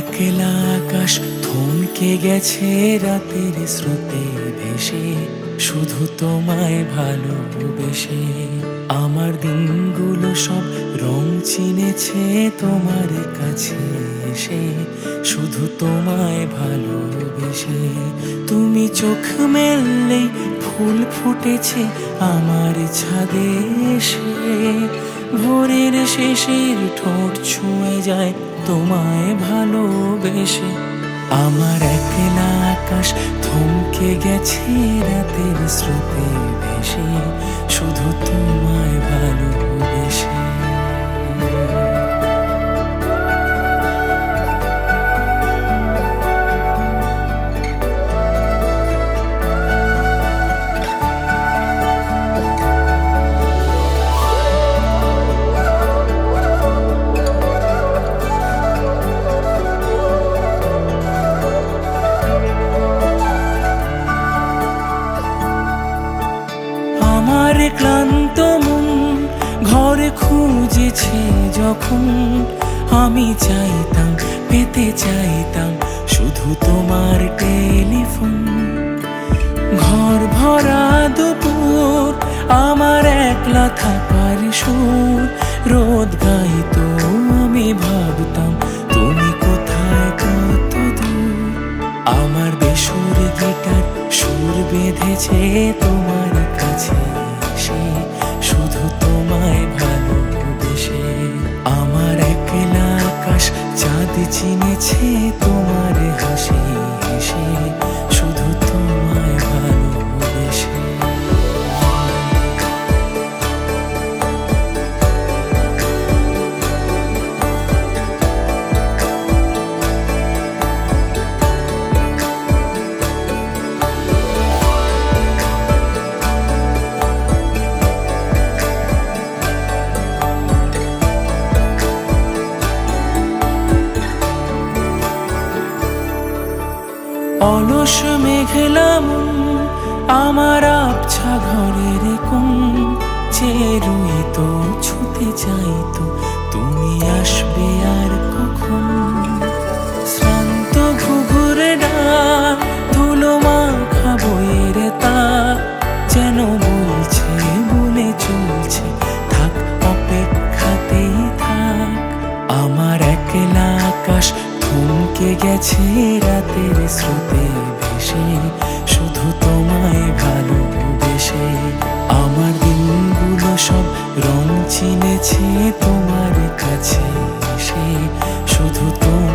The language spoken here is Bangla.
একলা আকাশ থমকে গেছে রাতের স্রোতে ভেসে, শুধু তোমায় ভালোবেসে। আমার দিনগুলো সব রং চিনেছে তোমার কাছে এসে, শুধু তোমায় ভালোবেসে। তুমি চোখ মেললেই ফুল ফুটেছে আমার ছাদে এসে। ভোরের শেষের ঠোঁট ছুঁয়ে যায় তোমায় ভালোবেসে। আমার একলা আকাশ থমকে গেছে রাতের স্রোতে ভেসে, শুধু তোমায় ভালোবেসে। আমার ক্লান্ত মন, ঘরে খুঁজেছে যখন আমি চাইতাম, পেতে চাইতাম শুধু তোমার টেলিফোন। ঘর ভরা দুপুর, আমার একলা থাকার সুর, রোদ গাইতো আমি ভাবতাম, তুমি কোথায় কত দূর? আমার বেসুর গিটার সুর বেঁধেছে তোমার চিনেছে তোমার অলস মেঘলাম আমার আবছা ঘরের কোন চেয়ে রইতো ছুতে চাইতো তুমি আসবে আর গেছি রাতের স্রোতে ভেসে, শুধু তোমায় ভালোবেসে। আমার দিনগুলো সব রং চিনেছি তোমার কাছে এসে, শুধু তোমার